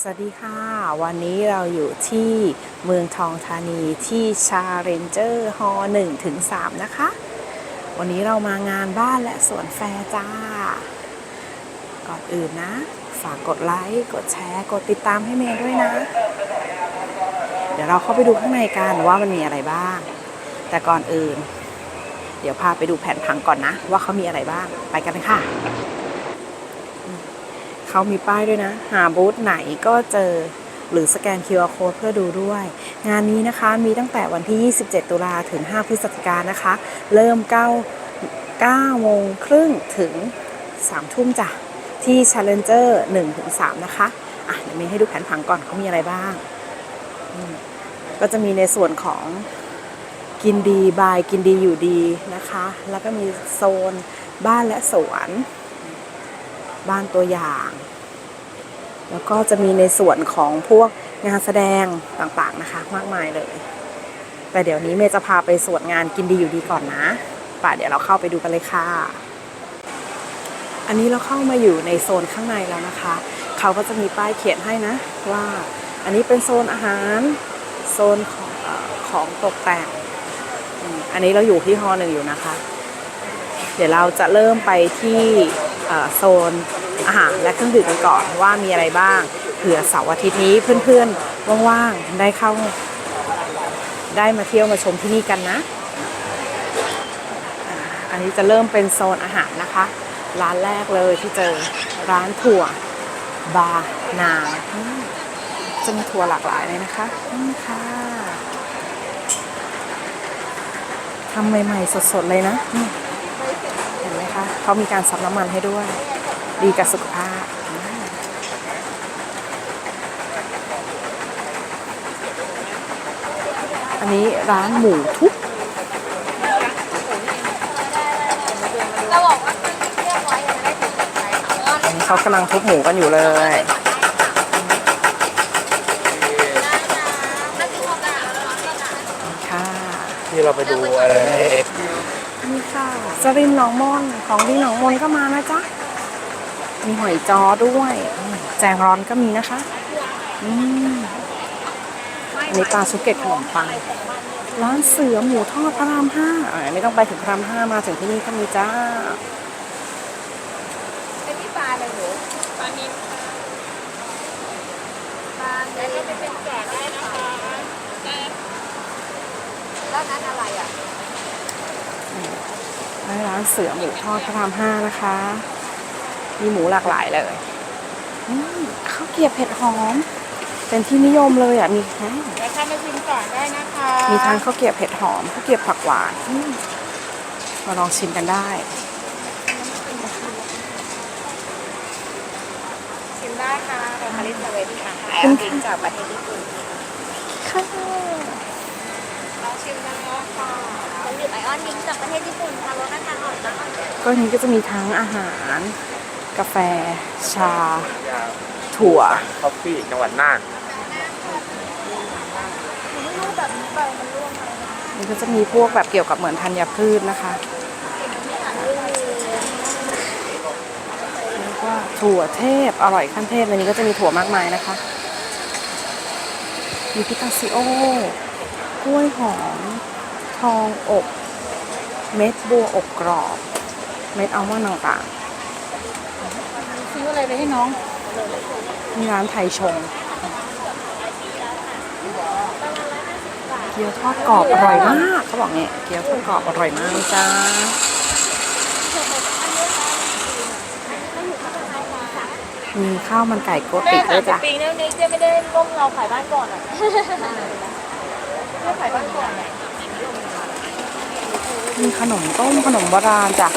สวัสดีค่ะ วันนี้เราอยู่ที่เมืองทองธานีที่ชาเรนเจอร์ฮอ1ถึง3นะคะ วันนี้เรามางานบ้านและสวนแฟร์จ้า ก่อนอื่นนะ ฝากกดไลค์ กดแชร์ กดติดตามให้เมย์ด้วยนะ เดี๋ยวเราเข้าไปดูข้างในกันว่ามันมีอะไรบ้าง แต่ก่อนอื่น เดี๋ยวพาไปดูแผนผังก่อนนะ ว่าเขามีอะไรบ้าง ไปกันเลยค่ะ เขามีป้ายด้วยนะ หาบูธไหนก็เจอหรือสแกน QR code เพื่อดูด้วย งานนี้นะคะมีตั้งแต่วันที่ 27 ตุลาถึง 5 พฤศจิกายนนะคะ เริ่ม 9 9โมงครึ่งถึง 3 ทุ่มจ้ะ ที่ Challenger 1ถึง3นะคะ อะเดี๋ยวมีให้ดูแผนผังก่อนเขามีอะไรบ้าง ก็จะมีในส่วนของกินดีบายกินดีอยู่ดีนะคะ แล้วก็มีโซนบ้านและสวน บ้านตัวอย่าง แล้วก็จะมีในส่วนของพวกงานแสดงต่างๆนะคะ มากมายเลย แต่เดี๋ยวนี้เมย์จะพาไปส่วนงานกินดีอยู่ดีก่อนนะป่ะเดี๋ยวเราเข้าไปดูกันเลยค่ะ อันนี้เราเข้ามาอยู่ในโซนข้างในแล้วนะคะ เขาก็จะมีป้ายเขียนให้นะว่าอันนี้เป็นโซนอาหาร โซนของอของตกแต่ง อันนี้เราอยู่ที่ฮอหนึ่งอยู่นะคะ เดี๋ยวเราจะเริ่มไปที่ โซนอาหารและเครื่องดื่มกันก่อนว่ามีอะไรบ้างเผื่อเสาร์อาทิตย์นี้เพื่อนๆว่างๆได้เข้า ได้มาเที่ยวมาชมที่นี่กันนะ อันนี้จะเริ่มเป็นโซนอาหารนะคะ ร้านแรกเลยที่เจอร้านถั่วบานาจะมีถั่วหลากหลายเลยนะคะนี่ค่ะทำใหม่ๆสดๆเลยนะนี่ เห็นไหมคะ เขามีการซับน้ำมันให้ด้วย ดีกับสุขภาพอันนี้ร้านหมูทุบเราบอกว่ามันเรียกไว้ยังไม่ได้ถูกกฎหมายค่ะอันนี้เขากำลังทุบหมูกันอยู่เลยค่ะที่เราไปดูอะไรนี่ค่ะ สริมหนองมนของดีหนองมนก็มานะจ๊ะ มีหอยจอด้วย แจงร้อนก็มีนะคะ อืมอันนี้ปลาชุกเก็ตขนมปังร้านเสือหมูทอดพระรามห้าไม่ต้องไปถึงพระรามห้ามาถึงที่นี่ก็มีจ้าเป็นที่ปลาเลยหรือปลานิลปลาแล้วก็เป็นแกะได้นะคะแล้วนั้นอะไรอะ ร้านเสือหมูทอดพระรามห้านะคะ มีหมูหลากหลายเลยอืมข้าวเกรียบเผ็ดหอม เป็นที่นิยมเลยอะมีทั้งเดี๋ยวทำมาชิมก่อนได้นะคะ มีทั้งข้าวเกรียบเผ็ดหอมข้าวเกรียบผักหวานอืมมาลองชิมกันได้ชิมได้ค่ะเป็นคาริสเวทีค่ะคุณบินจากประเทศญี่ปุ่นค่ะเราชิมกันแล้วค่ะเรา ดื่มไอออนดิ้งจากประเทศญี่ปุ่นค่ะรสน้ำตาลอ่อนแล้วก็นี้ก็จะมีทั้งอาหาร กาแฟ ชา ถั่ว คอฟฟี่จังหวัดน่านรู้แบบนี้ไปมันร่วงไรนี่ก็จะมีพวกแบบเกี่ยวกับเหมือนธัญพืชนะคะเรียกว่าถั่วเทพอร่อยขั้นเทพในนี้ก็จะมีถั่วมากมายนะคะ มีพิตาซิโอกล้วยหอม ทองอบ เม็ดบัวอบกรอบ เม็ดอัลมอนด์ต่างซื้ออะไรไปให้น้องๆมีร้านไทยชงเกี๊ยวทอดกรอบอร่อยมากเขาบอกเนี่ยเกี๊ยวทอดกรอบอร่อยมากจ้ามีข้าวมันไก่โกติด้วยจ้ะปีนี้นี่เจ๊ไม่ได้ร่วมเราขายบ้านก่อนอะเจ๊ขายบ้านก่อนอะ มีขนมต้มขนมโบราณจ้ะ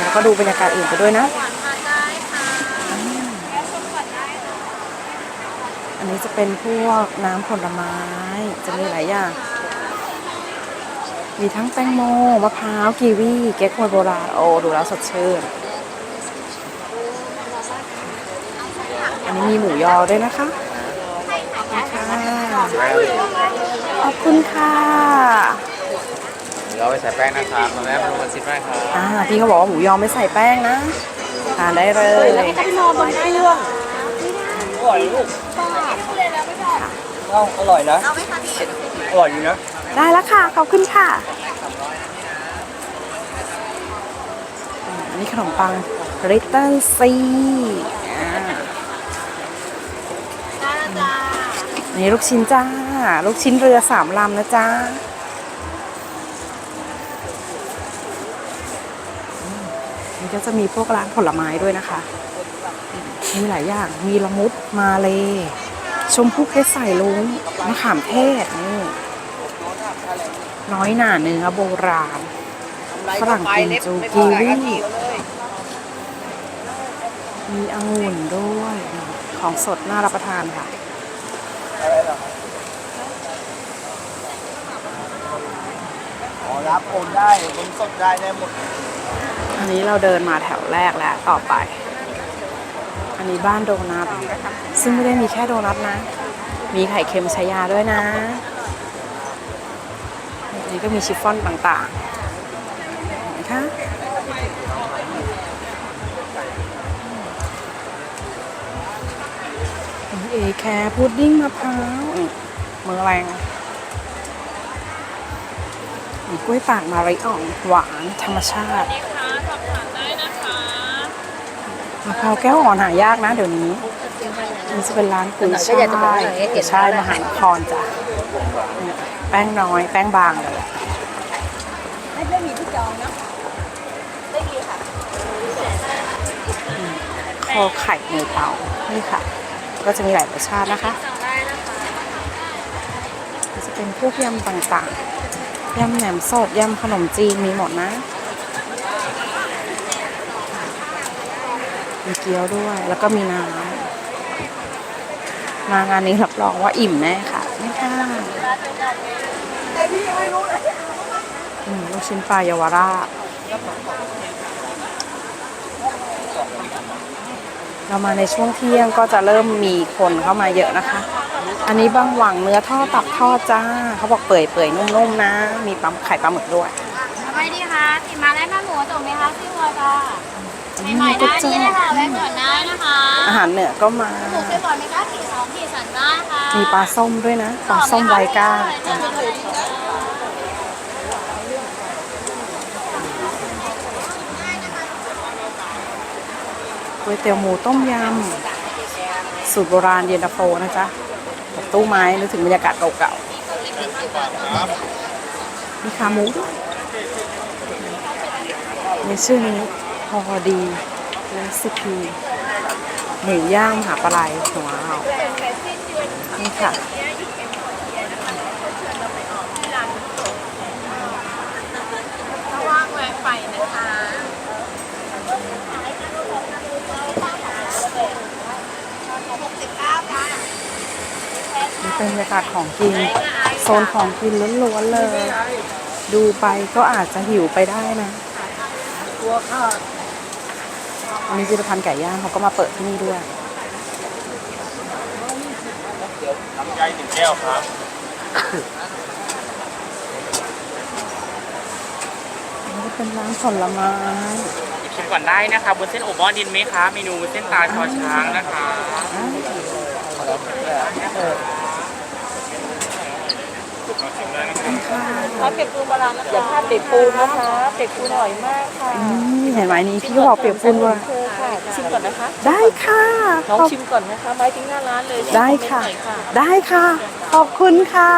แล้วก็ดูบรรยากาศอื่นไปด้วยนะหวานทานได้ค่ะแค่ชมก่อนได้ค่ะอันนี้จะเป็นพวกน้ำผลไม้ จะมีหลายอย่าง มีทั้งแตงโม มะพร้าว กีวี เก๊กฮวยโบราณ โอ้ ดูแล้วสดชื่น อันนี้มีหมูยอด้วยนะคะค่ะขอบคุณค่ะเราไปใส่แป้งนะครับมาแม่มาลงชิมได้ครับอ่าพี่เขาบอกว่าหมูยอไม่ใส่แป้งนะทานได้เลยไปนอนบนเครื่องอร่อยลูกดูเลยแล้วไม่บอกเอ้าอร่อยนะเอาไหมคะพี่อร่อยอยู่นะ ได้แล้วค่ะ ขอบคุณค่ะอ่าอันนี้ขนมปังริตเติ้ลซี นนี้ลูกชิ้นจ้า ลูกชิ้นเรือสามลำนะจ้านี่ก็จะมีพวกร้านผลไม้ด้วยนะคะ มีหลายอย่าง มีละมุดมาเลย ชมพู่เพชรใส่ลุงมะขามเทศนี่น้อยหน่าเนื้อโบราณฝรั่งกิมจูกีวีมีองุ่นด้วย ของสดน่ารับประทานค่ะ อ๋อรับโอนได้บนสดได้ได้หมด อันนี้เราเดินมาแถวแรกแล้วต่อไป อันนี้บ้านโดนัท ซึ่งไม่ได้มีแค่โดนัทนะ มีไข่เค็มชายาด้วยนะ อันนี้ก็มีชิฟฟ่อนต่างๆ เอแคร์พุดดิ้งมะพร้าวอืมมือแรงมีกล้วยปากมาริอ่องหวานธรรมชาติมะพร้าวแก้วอ่อนหายากนะเดี๋ยวนี้นี่จะเป็นร้านกุยช่ายกุยช่ายมหานครจ้ะเนี่ยแป้งน้อยแป้งบางเลยไม่ได้มีที่จองนะได้ดีค่ะคอไข่ในเตานี่ค่ะ ก็จะมีหลายรสชาตินะคะจะคะก็จะเป็นพวกยำต่างๆยำแหนมสดยำขนมจีนมีหมดนะมีเกี๊ยวด้วยแล้วก็มีน้ำมางานนี้รับรองว่าอิ่มแน่ค่ะไม่ค่ะอืมลูกชิ้นปลาเยาวราช เรามาในช่วงเที่ยงก็จะเริ่มมีคนเข้ามาเยอะนะคะ อันนี้บางหวังเนื้อทอดตับทอดจ้า เขาบอกเปื่อยเปื่อยๆนุ่มๆนะ มีปั๊มไข่ปลาหมึกด้วยสบายดีค่ะติดมาแล้วนะหมูส่งไหมคะพี่วัวจ้าอืใหม่ๆก็ได้จะนี่เลยค่ะแวะก่อนได้นะคะ อาหารเหนือก็มาหมูช่วยก่อนไหมคะขีดสองขีดสั่นได้ค่ะ มีปลาส้มด้วยนะ ปลาส้มไวก้า ก๋วยเตี๋ยวหมูต้มยำสูตรโบราณเย็นตาโฟนะจ๊ะกับตู้ไม้นึกถึงบรรยากาศเก่าๆมีขาหมูด้วยในชื่อนี้พอดีเรซิปีหมูย่างมหาปลายหัวเรานี่ค่ะ ว่างแวะไปนะคะ นี่ เป็นบรรยากาศของกิน โซนของกินล้วนๆเลย ดูไปก็อาจจะหิวไปได้นะตัวข้าอันนี้พิพิธภัณฑ์ไก่ย่างเขาก็มาเปิดที่นี่ด้วยน้ำใจหนึ่งแก้วครับอันนี้ก็เป็นร้านผลไม้หยิบชิมก่อนได้นะคะบนเส้นโอบอดินไหมคะ เมนูเส้นตาชอช้างนะคะอ่า เขาเก็บปูปลานะอย่าพลาดเปีกปูนะคะเปีกปูอร่อยมากค่ะอืมเห็นไหมนี่พี่ก็บอกเปรียบคุณว่าเธอค่ะชิมก่อนนะคะ ได้ค่ะน้องขอบชิมก่อนนะคะ ไม้ทิ้งหน้าร้านเลยได้ค่ะคอมเมนต์หน่อยได้ค่ะ ขอบคุณค่ะ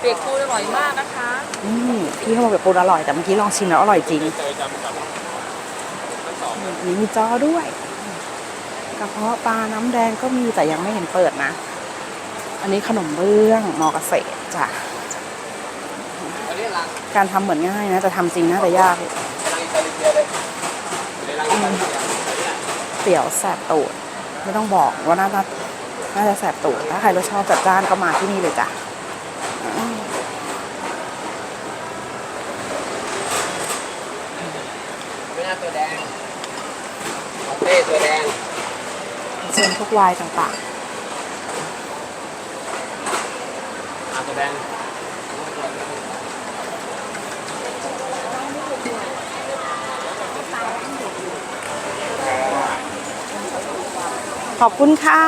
เปียกปูอร่อยมากนะคะ นี่พี่เขาบอกเปรียบปูอร่อยแต่เมื่อกี้ลองชิมแล้วอร่อยจริงอันนี้มีจอด้วยกระเพาะปลาน้ำแดงก็มีแต่ยังไม่เห็นเปิดนะ อันนี้ขนมเบื้องมอเกษตรจ้ะ การทำเหมือนง่ายนะแต่ทำจริงน่าจะยากอืมเตี๋ยวแสบตูดไม่ต้องบอกว่าน่าจะน่าจะแสบตูดถ้าใครรสชอบจัดจ้านก็มาที่นี่เลยจ้ะอืมไม่น่าตัวแดงเต้ตัวแดงเชิญพวกวายต่างอ่าตัวแดงๆ ขอบคุณค่ะ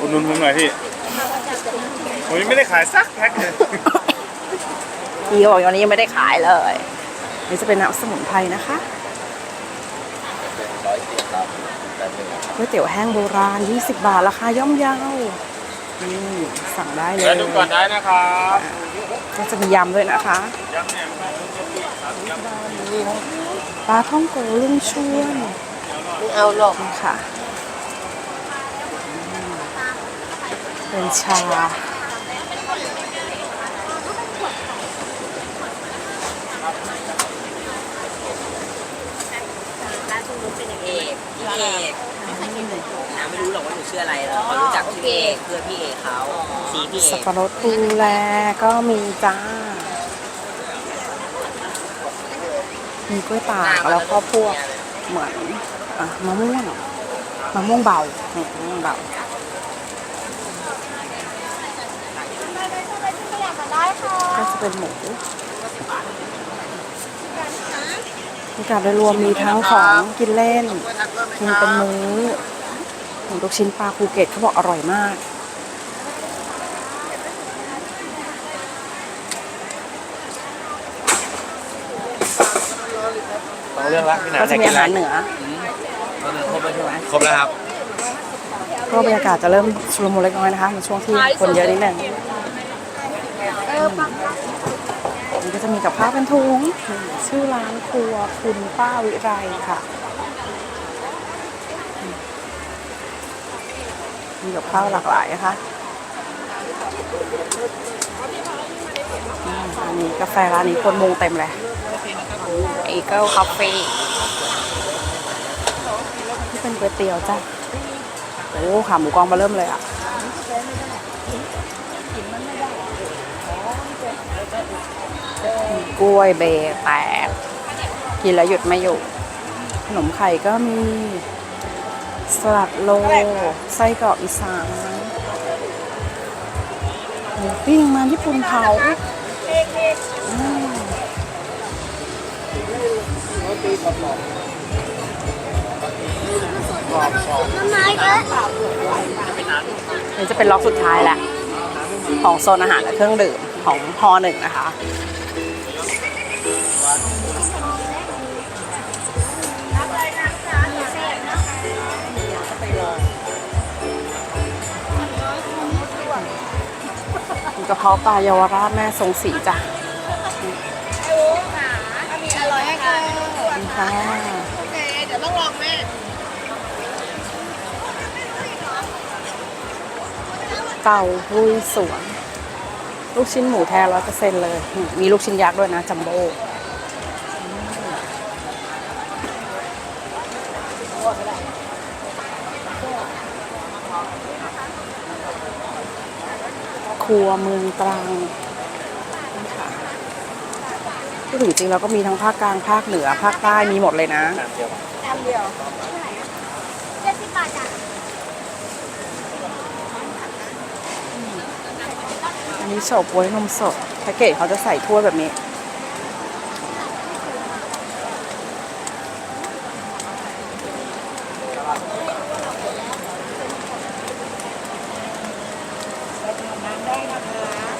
อุดหนุนผมหน่อยพี่ผมยังไม่ได้ขายสักแพ็คเลยพี่ก็บอกวันนี้ยังไม่ได้ขายเลย นี่จะเป็นน้ำสมุนไพรนะคะร้อยสิบครับแต่หนึ่งครับก๋วยเตี๋ยวแห้งโบราณ 20 บาท ราคาย่อมเยานี่สั่งได้เลยแล้วดูก่อนได้นะครับก็จะมียำด้วยนะคะย้ำเนี่ยปลาท่องโกลุงชวน เอาหรอกค่ะเป็นชาเอกพี่เอกนะไม่รู้หรอกว่าหนูชื่ออะไรแล้วเขารู้จักชื่อเอกเพื่อนพี่เอกเขาสีพี่เอสับกปะรดปูแลก็มีจ้า มีกล้วยตากแล้วก็พวกเหมือน อะมะม่วงมะม่วงเบาอืมมะม่วงเบาก็จะเป็นหมูบรรยากาศโดยรวมมีทั้งของกินเล่นกินเป็นมื้อหมูลูกชิ้นปลาภูเก็ตเขาบอกอร่อยมากต้องเรื่องละพี่หนาก็จะมีอาหารเหนือค รบแล้วใช่ไหมครบแล้วครับ ก็บรรยากาศจะเริ่มชุลมุนเล็กน้อยนะคะในช่วงที่คนเยอะนิดหนึ่งนี่ก็จะมีกับข้าวเป็นถุงชื่อร้านครัวคุณป้าวิไรค่ะมีกับข้าวหลากหลายนะคะอืมอันนี้กาแฟร้านนี้คนมุงเต็มเลย Eagle Coffee ที่เป็นก๋วยเตี๋ยวจ้ะโอ้ขาหมูกรองมาเริ่มเลยอะมีกล้วยเบร์แตกกินแล้วหยุดไม่อยู่ ขนมไข่ก็มีสลัดโล ไส้กรอกอีสานหมูปิ้งมันญี่ปุ่นเผาอืม นี่จะเป็นล็อกสุดท้ายแหละของโซนอาหารและเครื่องดื่มของพอหนึ่งนะคะมีกระเพาะปลาเยาวราชแม่ทรงสีจ้ะค่ะ เต่าลุยสวน ลูกชิ้นหมูแท้ร้อยเปอร์เซ็นต์เลย มีลูกชิ้นยักษ์ด้วยนะ จัมโบ้ครัวเมืองตรังนะคะพูดถึงจริงเราก็มีทั้งภาคกลางภาคเหนือ ภาคใต้มีหมดเลยนะเจ็ดสิบบาทจ้ะ อันนี้โฉบบ๊วยนมสดแพ็กเกจเขาจะใส่ถ้วยแบบนี้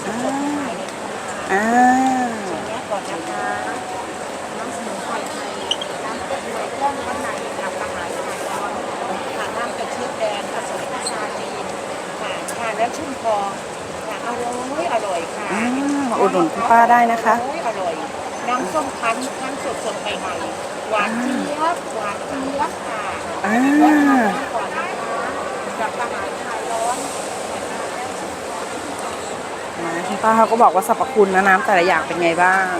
อ่าอ่าค่ะน้ำกระชืบแดงผสมกับชาจีนค่ะทานแล้วชุ่มคอค่ะ อร่อยอร่อยค่ะอ่ามาอุดหนุนคุณป้าได้นะคะอร่อยอร่อย น้ำส้มคั้นคั้นสดสดๆใหม่ๆหวานเจี๊ยบหวานเจี๊ยบค่ะอ่าก่อนนะคะกับอาหารคลายร้อนนะคุณป้าเขาก็บอกว่าสรรพคุณนะน้ำแต่ละอย่างเป็นไงบ้าง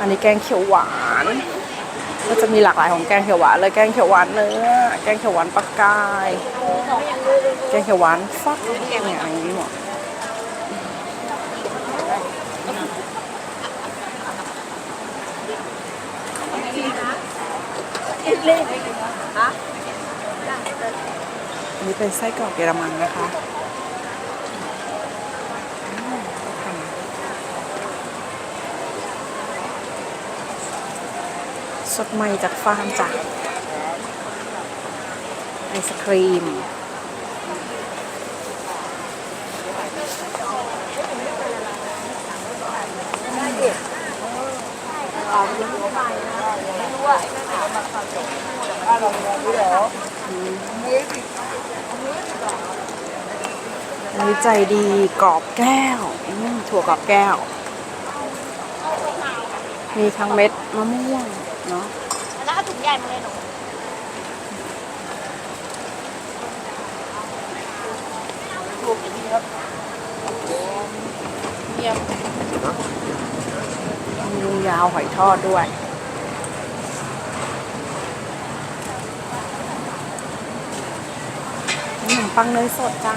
อันนี้แกงเขียวหวาน ก็จะมีหลากหลายของแกงเขียวหวานเลยแกงเขียวหวานเนื้อแกงเขียวหวานปลากาย แกงเขียวหวานฟักเนี่ยอย่างนี้หมดอันนี้เป็นไส้กรอกเยอรมันนะคะ สดใหม่จากฟาร์มจ้ะไอศครีม อันนี้ใจดีกรอบแก้วถั่วกรอบแก้ว มีทั้งเม็ดมะม่วง เนาะแล้วเอาถุงใหญ่มาเลยหนูมีลุงยาวหอยทอดด้วยขนมปังเนยสดจ้ะ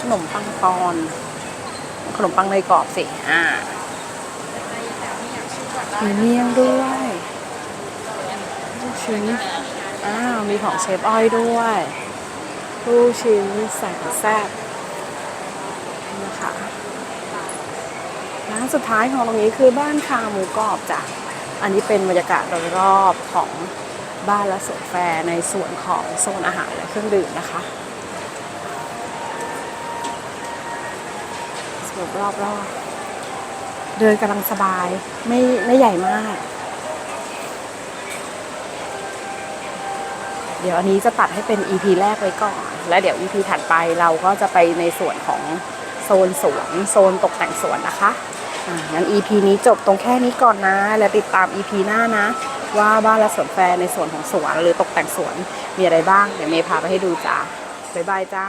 ขนมปังปอน ขนมปังเนยกรอบสิ อ่ามีเมี่ยงด้วยลูก ชิ้น อ้าว มีของเชฟอ้อยด้วยลูกชิ้นแสนแซ่บนะคะร้านสุดท้ายของตรงนี้คือบ้านคาหมูกรอบจ้ะ อันนี้เป็นบรรยากาศโดยรอบของบ้านและสวนแฟร์ในส่วนของโซนอาหารและเครื่องดื่มนะคะสวนรอบรอบๆเดินกำลังสบายไม่ไม่ใหญ่มาก เดี๋ยวอันนี้จะตัดให้เป็น EP แรกไว้ก่อน แล้วเดี๋ยว EP ถัดไปเราก็จะไปในส่วนของโซนสวนโซนตกแต่งสวนนะคะงั้น EP นี้จบตรงแค่นี้ก่อนนะ แล้วติดตาม EP หน้านะ ว่าบ้านและสวนแฟร์ในส่วนของสวนหรือตกแต่งสวนมีอะไรบ้าง เดี๋ยวเมย์พาไปให้ดูจ้าบ๊ายบายจ้า